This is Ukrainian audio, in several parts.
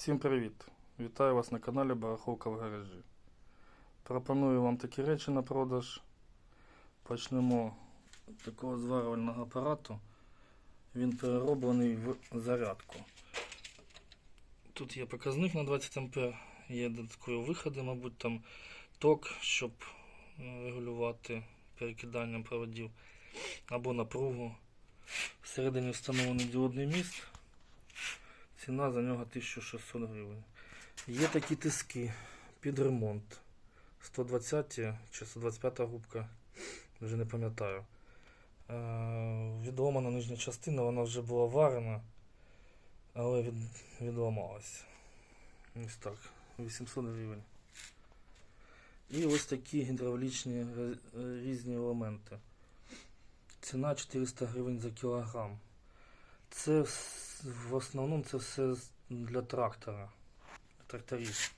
Всім привіт! Вітаю вас на каналі Барахолка в гаражі. Пропоную вам такі речі на продаж. Почнемо з такого зварювального апарату. Він перероблений в зарядку. Тут є показник на 20 А, є додаткові виходи, мабуть, там ток, щоб е, регулювати перекидання проводів або напругу. Всередині встановлений діодний міст. Ціна за нього 1600 гривень. Є такі тиски під ремонт. 120 чи 125 губка, вже не пам'ятаю. Е, відломана нижня частина, вона вже була варена, але від, відламалась. Ось так, 800 гривень. І ось такі гідравлічні е, різні елементи. Ціна 400 гривень за кілограм. Це с- в основному це все для трактора. Для тракторів.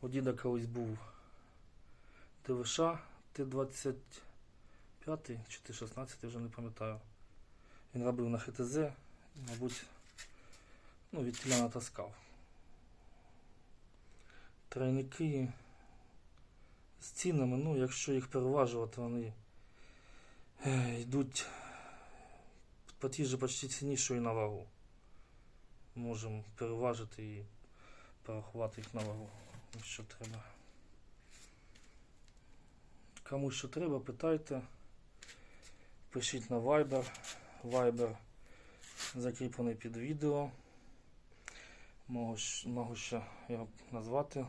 У діда колись був ТВШ Т-25 чи Т-16, вже не пам'ятаю. Він робив на ХТЗ, мабуть, ну, від тіля натаскав. Тройники з цінами, ну, якщо їх переважувати, вони е, йдуть по тій же почти ціні, що і на вагу. Можемо переважити і порахувати їх на вагу, що треба. Кому що треба, питайте. Пишіть на Viber. Viber закріплений під відео. Можу, щ- ще його назвати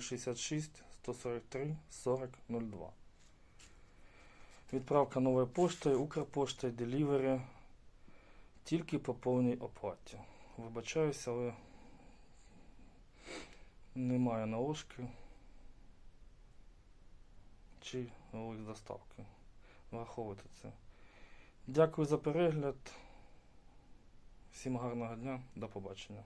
066 143 40 02. Відправка новою поштою, Укрпоштою, Delivery. Тільки по повній оплаті. Вибачаюся, але немає наложки чи з доставки. Враховуйте це. Дякую за перегляд. Всім гарного дня, до побачення.